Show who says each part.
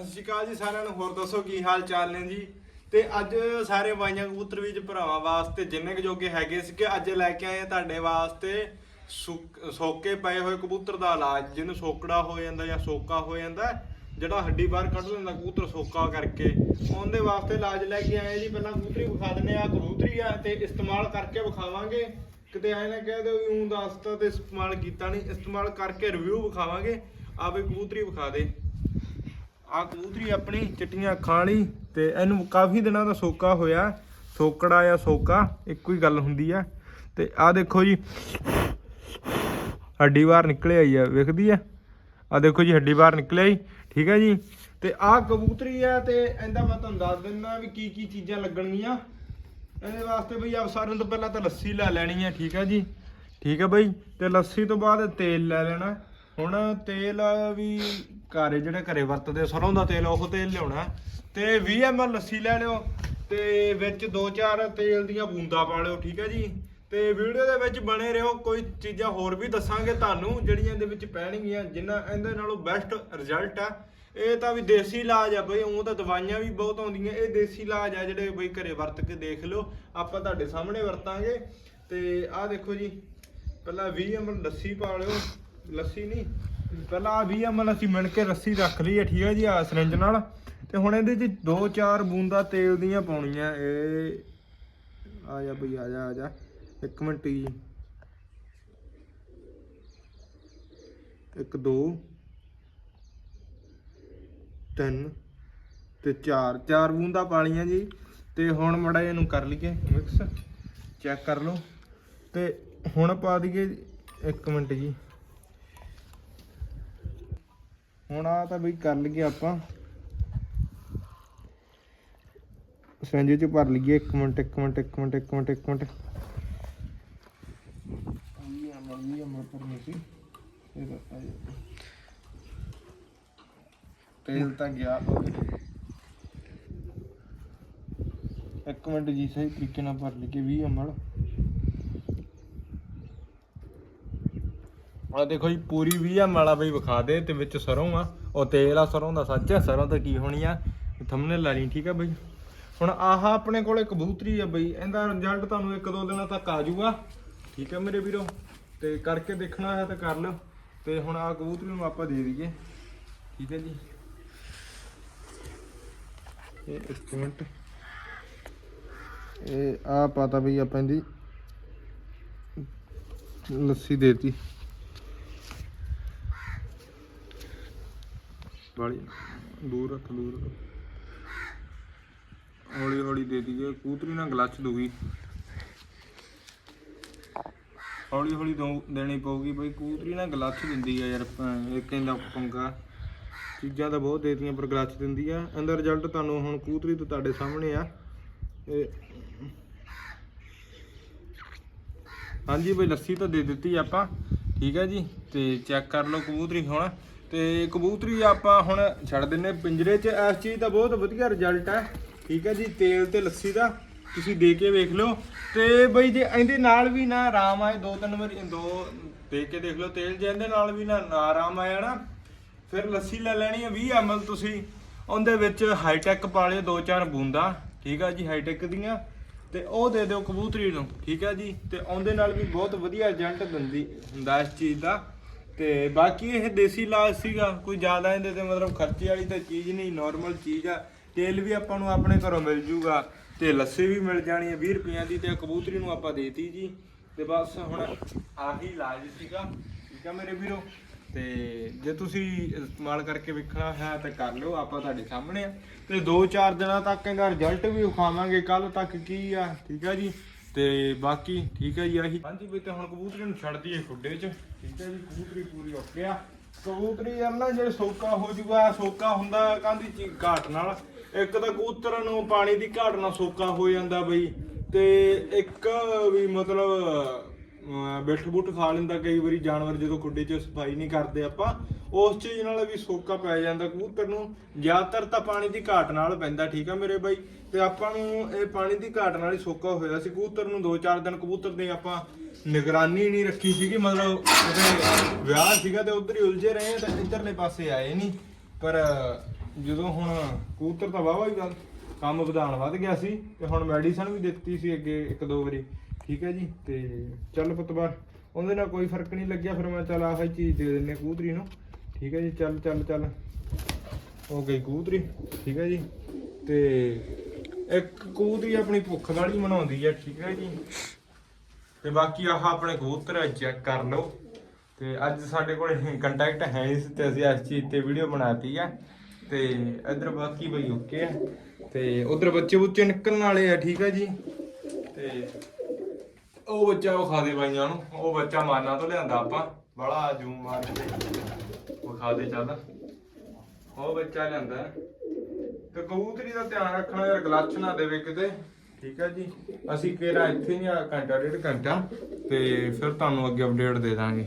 Speaker 1: ਸਤਿ ਸ਼੍ਰੀ ਅਕਾਲ ਜੀ ਸਾਰਿਆਂ ਨੂੰ, ਹੋਰ ਦੱਸੋ ਕੀ ਹਾਲ ਚਾਲ ਨੇ ਜੀ? ਤੇ ਅੱਜ ਸਾਰੇ ਬਾਈਆਂ ਕਬੂਤਰ ਵਿੱਚ ਭਰਾਵਾਂ ਵਾਸਤੇ ਜਿੰਨੇ ਕੁ ਜੋਗੇ ਹੈਗੇ ਸੀ ਕਿ ਅੱਜ ਲੈ ਕੇ ਆਏ ਆ ਤੁਹਾਡੇ ਵਾਸਤੇ ਸੁੱਕ- ਸੋਕੇ ਪਏ ਹੋਏ ਕਬੂਤਰ ਦਾ ਇਲਾਜ, ਜਿਹਨੂੰ ਸੋਕੜਾ ਹੋ ਜਾਂਦਾ ਜਾਂ ਸੋਕਾ ਹੋ ਜਾਂਦਾ, ਜਿਹੜਾ ਹੱਡੀ ਬਾਹਰ ਕੱਢ ਲੈਂਦਾ ਕਬੂਤਰ ਸੋਕਾ ਕਰਕੇ। ਉਹਦੇ ਵਾਸਤੇ ਇਲਾਜ ਲੈ ਕੇ ਆਏ ਜੀ, ਪਹਿਲਾਂ ਕਬੂਤਰੀ ਵਿਖਾ ਦਿੰਨੇ ਆ, ਕਬੂਤਰੀ ਆ, ਤੇ ਇਸਤੇਮਾਲ ਕਰਕੇ ਵਿਖਾਵਾਂਗੇ। ਕਿਤੇ ਐ ਨਾ ਕਹਿ ਦਿਓ ਵੀ ਊਂ ਦੱਸਤਾ ਤੇ ਇਸਤੇਮਾਲ ਕੀਤਾ ਨਹੀਂ, ਇਸਤੇਮਾਲ ਕਰਕੇ ਰਿਵਿਊ ਵਿਖਾਵਾਂਗੇ। ਆਪੇ ਕਬੂਤਰੀ ਵਿਖਾ ਦੇ। ਆ ਕਬੂਤਰੀ ਆਪਣੀ ਚਿੱਟੀਆਂ ਅੱਖਾਂ ਵਾਲੀ ਤੇ ਇਹਨੂੰ ਕਾਫੀ ਦਿਨਾਂ ਦਾ ਸੋਕਾ ਹੋਇਆ। ਸੋਕੜਾ ਜਾਂ ਸੋਕਾ, ਇੱਕੋ ਹੀ ਗੱਲ ਹੁੰਦੀ ਆ। ਤੇ ਆ ਦੇਖੋ ਜੀ, ਹੱਡੀ ਬਾਹਰ ਨਿਕਲੇ ਆਈ ਆ, ਵੇਖਦੀ ਆ? ਆ ਦੇਖੋ ਜੀ, ਹੱਡੀ ਬਾਹਰ ਨਿਕਲੇ ਆਈ, ਠੀਕ ਹੈ ਜੀ? ਤੇ ਆ ਕਬੂਤਰੀ ਆ ਤੇ ਇਹਦਾ ਮੈਂ ਤੁਹਾਨੂੰ ਦੱਸ ਦਿੰਦਾ ਵੀ ਕੀ ਕੀ ਚੀਜ਼ਾਂ ਲੱਗਣਗੀਆਂ। ਇਹਦੇ ਵਾਸਤੇ ਬਈ ਆਪ ਸਾਰਿਆਂ ਤੋਂ ਪਹਿਲਾਂ ਤਾਂ ਲੱਸੀ ਲੈ ਲੈਣੀ ਹੈ ਠੀਕ ਹੈ ਜੀ? ਠੀਕ ਹੈ ਬਈ? ਤੇ ਲੱਸੀ ਤੋਂ ਬਾਅਦ ਤੇਲ ਲੈ ਲੈਣਾ। ਹੁਣ ਤੇਲ ਵੀ ਘਰ ਜਿਹੜੇ ਘਰੇ ਵਰਤਦੇ ਸਰੋਂ ਦਾ ਤੇਲ, ਉਹ ਤੇਲ ਲਿਆਉਣਾ। ਤੇ 20 ml ਲੱਸੀ ਲੈ ਲਿਓ, ਤੇ ਵਿੱਚ 2-4 ਤੇਲ ਦੀਆਂ ਬੂੰਦਾਂ ਪਾ ਲਿਓ, ਠੀਕ ਹੈ ਜੀ? ਤੇ ਵੀਡੀਓ ਦੇ ਵਿੱਚ ਬਣੇ ਰਹੋ, ਕੋਈ ਚੀਜ਼ਾਂ ਹੋਰ ਵੀ ਦੱਸਾਂਗੇ ਤੁਹਾਨੂੰ, ਜਿਹੜੀਆਂ ਇਹਦੇ ਵਿੱਚ ਪੈਣਗੀਆਂ ਜਿਨ੍ਹਾਂ ਇਹਦੇ ਨਾਲੋਂ ਬੈਸਟ ਰਿਜ਼ਲਟ ਆ। ਇਹ ਤਾਂ ਵੀ ਦੇਸੀ ਇਲਾਜ ਆ ਬਈ ਉਹ ਤਾਂ ਦਵਾਈਆਂ ਵੀ ਬਹੁਤ ਆਉਂਦੀਆਂ, ਇਹ ਦੇਸੀ ਇਲਾਜ ਆ ਜਿਹੜੇ ਬਈ ਘਰੇ ਵਰਤ ਕੇ ਦੇਖ ਲਿਓ, ਆਪਾਂ ਤੁਹਾਡੇ ਸਾਹਮਣੇ ਵਰਤਾਂਗੇ। ਤੇ ਆਹ ਦੇਖੋ ਜੀ, ਪਹਿਲਾਂ 20 ml ਲੱਸੀ ਪਾ ਲਿਓ। ਲੱਸੀ ਨਹੀਂ ਪਹਿਲਾਂ ਆਹ 20 ml ਅਸੀਂ ਮਿਣ ਕੇ ਰੱਸੀ ਰੱਖ ਲਈ ਹੈ ਠੀਕ ਹੈ ਜੀ ਆ ਸਿਰੰਜ ਨਾਲ। ਤੇ ਹੁਣ ਇਹਦੇ 'ਚ 2-4 ਬੂੰਦਾਂ ਤੇਲ ਦੀਆਂ ਪਾਉਣੀਆਂ। ਇਹ ਆ ਜਾ ਬਈ, ਆ ਜਾ ਆ ਜਾ। ਇੱਕ ਮਿੰਟ ਜੀ। ਇੱਕ, ਦੋ, ਤਿੰਨ ਤੇ ਚਾਰ। ਚਾਰ ਬੂੰਦਾਂ ਪਾ ਲਈਆਂ ਜੀ। ਤੇ ਹੁਣ ਮੜਾ ਇਹਨੂੰ ਕਰ ਲਈਏ ਮਿਕਸ। ਚੈੱਕ ਕਰ ਲਓ। ਤੇ ਹੁਣ ਪਾ ਦਈਏ ਇੱਕ ਮਿੰਟ ਜੀ। ਹੁਣ ਆ ਤਾਂ ਬਈ ਕਰ ਲਈਏ ਆਪਾਂ। ਸੰਜੇ ਚ ਭਰ ਲਈਏ ਇੱਕ ਮਿੰਟ ਇੱਕ ਮਿੰਟ ਇੱਕ ਮਿੰਟ ਇੱਕ ਮਿੰਟ ਇੱਕ ਮਿੰਟ। ਇਹ ਅਮਰ ਇਹ ਅਮਰ ਪਰ ਸੀ। ਇਹ ਤਾਂ ਆ ਤੇਲ ਤਾਂ ਗਿਆ। ਇੱਕ ਮਿੰਟ ਜੀ, ਸਹੀ ਤਰੀਕੇ ਨਾਲ ਭਰ ਲਈਏ 20 ਅਮਲ ਆ ਦੇਖੋ ਜੀ, ਪੂਰੀ 20 ਅਮਲ ਆ ਬਈ ਵਿਖਾ ਦੇ ਤੇ ਵਿੱਚ ਸਰੋਂ ਆ। ਉਹ ਤੇਲ ਆ, ਸਰੋਂ ਦਾ ਸੱਚ ਆ, ਸਰੋਂ ਤਾਂ ਕੀ ਹੋਣੀ ਆ? ਥੰਬਨੇਲ ਲਾ ਲਈ, ਠੀਕ ਆ ਬਈ? ਹੁਣ ਆਹ ਆਪਣੇ ਕੋਲੇ ਕਬੂਤਰੀ ਆ ਬਈ, ਇਹਦਾ ਰਿਜ਼ਲਟ ਤੁਹਾਨੂੰ ਇੱਕ ਦੋ ਦਿਨਾਂ ਤੱਕ ਆ ਜਾਊਗਾ। ਠੀਕ ਆ ਮੇਰੇ ਵੀਰੋ, ਤੇ ਕਰਕੇ ਦੇਖਣਾ ਹੈ ਤਾਂ ਕਰ ਲਓ। ਤੇ ਹੁਣ ਆ ਕਬੂਤਰੀ ਨੂੰ ਆਪਾਂ ਦੇ ਦਈਏ। ਠੀਕ ਹੈ ਜੀ। ਇਹ ਇੱਕ ਮਿੰਟ। ਇਹ ਆ ਪਤਾ ਵੀ ਆਪਾਂ ਇਹਦੀ। ਲੱਸੀ ਦੇਤੀ ਵਾਲੀ ਦੂਰ ਰੱਖ, ਦੂਰ ਹੌਲੀ ਹੌਲੀ ਦੇ ਦਈਏ। ਕੂਤਰੀ ਨਾਲ ਗਲੱਚ ਦੂਗੀ ਹੌਲੀ ਹੌਲੀ ਦੇਣੀ ਪਊਗੀ ਬਈ। ਕੂਤਰੀ ਨਾਲ ਗਲੱਚ ਦਿੰਦੀ ਆ ਯਾਰ ਪ- ਇਹ ਪੰਗਾ। ਚੀਜ਼ਾਂ ਤਾਂ ਬਹੁਤ ਦੇਤੀਆਂ, ਪਰ ਗਲੱਚ ਦਿੰਦੀ ਆ। ਇਹਦਾ ਰਿਜ਼ਲਟ ਤੁਹਾਨੂੰ ਹੁਣ ਕੂਤਰੀ ਤੋਂ ਤੁਹਾਡੇ ਸਾਹਮਣੇ ਆ। ਇਹ ਹਾਂਜੀ ਬਈ, ਲੱਸੀ ਤਾਂ ਦੇ ਦਿੱਤੀ ਆਪਾਂ। ਠੀਕ ਹੈ ਜੀ। ਤੇ ਚੈੱਕ ਕਰ ਲਓ ਕਬੂਤਰੀ ਹੁਣ। ਤੇ ਕਬੂਤਰੀ ਆਪਾਂ ਹੁਣ ਛੱਡ ਦਿੰਨੇ ਪਿੰਜਰੇ 'ਚ। ਇਸ ਚੀਜ਼ ਦਾ ਬਹੁਤ ਵਧੀਆ ਰਿਜ਼ਲਟ ਹੈ। ਠੀਕ ਹੈ ਜੀ, ਤੇਲ ਤੇ ਲੱਸੀ ਦਾ। ਤੁਸੀਂ ਦੇ ਕੇ ਵੇਖ ਲਓ। ਤੇ ਬਈ ਜੇ ਇਹਦੇ ਨਾਲ ਵੀ ਨਾ ਆਰਾਮ ਆਏ, ਦੋ ਤਿੰਨ ਵਾਰੀ, ਦੋ ਦੇ ਕੇ ਦੇਖ ਲਓ ਤੇਲ। ਜੇ ਇਹਦੇ ਨਾਲ ਵੀ ਨਾ ਆਰਾਮ ਆਇਆ ਨਾ, ਫਿਰ ਲੱਸੀ ਲੈ ਲੈਣੀ ਹੈ 20 ml ਤੁਸੀਂ। ਉਹਦੇ ਵਿੱਚ ਹਾਈਟੈਕ ਪਾ ਲਿਓ, ਦੋ ਚਾਰ ਬੂੰਦਾਂ। ਠੀਕ ਆ ਜੀ ਹਾਈਟੈਕ ਦੀਆਂ। ਤੇ ਉਹ ਦੇ ਦਿਓ ਕਬੂਤਰੀ ਨੂੰ। ਠੀਕ ਆ ਜੀ, ਤੇ ਉਹਦੇ ਨਾਲ ਵੀ ਬਹੁਤ ਵਧੀਆ ਰਿਜ਼ਲਟ ਦਿੰਦੀ ਹੁੰਦਾ ਇਸ ਚੀਜ਼ ਦਾ। ਤੇ ਬਾਕੀ ਇਹ ਦੇਸੀ ਇਲਾਜ ਸੀਗਾ, ਕੋਈ ਜ਼ਿਆਦਾ ਇਹਦੇ ਤੇ ਮਤਲਬ ਖਰਚੇ ਵਾਲੀ ਤਾਂ ਚੀਜ਼ ਨਹੀਂ ਨਾਰਮਲ ਚੀਜ਼ ਆ। ਤੇਲ ਵੀ ਆਪਾਂ ਨੂੰ ਆਪਣੇ ਘਰੋਂ ਮਿਲ ਜੂਗਾ ਤੇ ਲੱਸੀ ਵੀ ਮਿਲ ਜਾਣੀ ਹੈ 20 ਰੁਪਈਆਂ ਦੀ ਤੇ ਕਬੂਤਰੀ ਨੂੰ ਆਪਾਂ ਦੇਤੀ ਜੀ। ਤੇ ਬਸ ਹੁਣ ਆਹੀ ਇਲਾਜ ਸੀਗਾ, ਠੀਕ ਆ ਮੇਰੇ ਵੀਰੋ? ਤੇ ਜੇ ਤੁਸੀਂ ਇਸਤੇਮਾਲ ਕਰਕੇ ਵੇਖਣਾ ਹੈ ਤਾਂ ਕਰ ਲਿਓ, ਆਪਾਂ ਤੁਹਾਡੇ ਸਾਹਮਣੇ ਆ। ਤੇ 2-4 ਦਿਨਾਂ ਤੱਕ ਇਹਦਾ ਰਿਜ਼ਲਟ ਵੀ ਵਿਖਾਵਾਂਗੇ ਕੱਲ ਤੱਕ ਕੀ ਆ, ਠੀਕ ਆ ਜੀ? ਤੇ ਬਾਕੀ ਠੀਕ ਹੈ ਜੀ ਆਹੀ। ਹਾਂਜੀ ਬਈ ਤੇ ਹੁਣ ਕਬੂਤਰੀ ਨੂੰ ਛੱਡ ਦਈਏ ਖੁੱਡੇ 'ਚ। ਠੀਕ ਹੈ ਜੀ, ਕਬੂਤਰੀ ਪੂਰੀ ਓਕੇ ਆ ਕਬੂਤਰੀ ਯਾਰ ਨਾ ਜਿਹੜੇ ਸੋਕਾ ਹੋ ਜੂਗਾ, ਸੋਕਾ ਹੁੰਦਾ ਕਾਹਦੀ ਚੀਜ਼ ਘਾਟ ਨਾਲ? ਇੱਕ ਤਾਂ ਕਬੂਤਰ ਨੂੰ ਪਾਣੀ ਦੀ ਘਾਟ ਨਾਲ ਸੋਕਾ ਹੋ ਜਾਂਦਾ ਬਈ। ਤੇ ਇੱਕ ਵੀ ਮਤਲਬ ਬਿੱਠ ਬੁੱਠ ਖਾ ਲੈਂਦਾ ਕਈ ਵਾਰੀ, ਜਾਨਵਰ ਜਦੋਂ ਖੁੱਡੇ 'ਚ ਸਫ਼ਾਈ ਨਹੀਂ ਕਰਦੇ ਆਪਾਂ, ਉਸ ਚੀਜ਼ ਨਾਲ ਵੀ ਸੋਕਾ ਪੈ ਜਾਂਦਾ, ਕਬੂਤਰ ਨੂੰ। ਜ਼ਿਆਦਾਤਰ ਤਾਂ ਪਾਣੀ ਦੀ ਘਾਟ ਨਾਲ ਪੈਂਦਾ, ਠੀਕ ਆ ਮੇਰੇ ਬਾਈ? ਤੇ ਆਪਾਂ ਨੂੰ ਇਹ ਪਾਣੀ ਦੀ ਘਾਟ ਨਾਲ ਹੀ ਸੋਕਾ ਹੋਇਆ ਸੀ। ਕਬੂਤਰ ਨੂੰ 2-4 ਦਿਨ ਕਬੂਤਰ ਦੇ ਆਪਾਂ ਨਿਗਰਾਨੀ ਨਹੀਂ ਰੱਖੀ ਸੀਗੀ, ਮਤਲਬ ਉਹਦੇ ਵਿਆਹ ਸੀਗਾ ਤੇ ਉਧਰ ਹੀ ਉਲਝੇ ਰਹੇ ਤਾਂ ਇੱਧਰਲੇ ਪਾਸੇ ਆਏ ਨਹੀਂ। ਪਰ ਜਦੋਂ ਹੁਣ ਕਬੂਤਰ ਤਾਂ ਵਾਵਾ ਹੀ ਗੱਲ ਕੰਮ ਵਧਾਉਣ ਵੱਧ ਗਿਆ ਸੀ ਤੇ ਹੁਣ ਮੈਡੀਸਨ ਵੀ ਦਿੱਤੀ ਸੀ ਅੱਗੇ ਇੱਕ ਦੋ ਵਾਰੀ। ਠੀਕ ਹੈ ਜੀ, ਤੇ ਚੱਲ ਪੁੱਤਬਾਰ, ਉਹਦੇ ਨਾਲ ਕੋਈ ਫ਼ਰਕ ਨਹੀਂ ਲੱਗਿਆ, ਫਿਰ ਮੈਂ ਚੱਲ ਆਹ ਹੀ ਚੀਜ਼ ਦੇ ਦਿੰਨੇ ਕੂਤਰੀ ਨੂੰ। ਠੀਕ ਹੈ ਜੀ, ਚੱਲ ਚੱਲ ਚੱਲ। ਹੋ ਗਈ ਕੂਤਰੀ, ਠੀਕ ਹੈ ਜੀ। ਤੇ ਇੱਕ ਕੂਤਰੀ ਆਪਣੀ ਭੁੱਖ ਵਾਲੀ ਮਨਾਉਂਦੀ ਹੈ, ਠੀਕ ਹੈ ਜੀ। ਤੇ ਬਾਕੀ ਆਹ ਆਪਣੇ ਕਬੂਤਰ ਚੈੱਕ ਕਰ ਲਓ। ਤੇ ਅੱਜ ਸਾਡੇ ਕੋਲ ਕੰਟੈਕਟ ਹੈ ਨਹੀਂ ਸੀ, ਤੇ ਅਸੀਂ ਇਸ ਚੀਜ਼ ਤੇ ਵੀਡੀਓ ਬਣਾਤੀ ਹੈ ਤੇ ਇਧਰ ਬਾਕੀ ਬਈ ਓਕੇ ਹੈ ਤੇ ਉਧਰ ਬੱਚੇ ਬੁੱਚੇ ਨਿਕਲਣ ਵਾਲੇ ਆ, ਠੀਕ ਹੈ ਜੀ। ਤੇ ਉਹ ਬੱਚਾ ਵਿਖਾ ਦੇ ਬਾਈਆਂ ਨੂੰ ਉਹ ਬੱਚਾ ਮਾਨਾ ਤੋਂ ਲਿਆਂਦਾ ਆਪਾਂ। ਬੜਾ ਜੂਮ ਮਾਰ ਕੇ ਵਿਖਾ ਦੇ ਚੱਲ। ਉਹ ਬੱਚਾ ਲਿਆਂਦਾ। ਹੈ। ਤੇ ਕਬੂਤਰੀ ਦਾ ਧਿਆਨ ਰੱਖਣਾ ਯਾਰ ਗਲੱਚ ਨਾ ਦੇਵੇ ਕਿਤੇ। ਠੀਕ ਹੈ ਜੀ। ਅਸੀਂ ਕਿਹੜਾ ਇੱਥੇ ਨਹੀਂ ਆ ਘੰਟਾ ਡੇਢ ਘੰਟਾ। ਤੇ ਫਿਰ ਤੁਹਾਨੂੰ ਅੱਗੇ ਅਪਡੇਟ ਦੇ ਦਾਂਗੇ।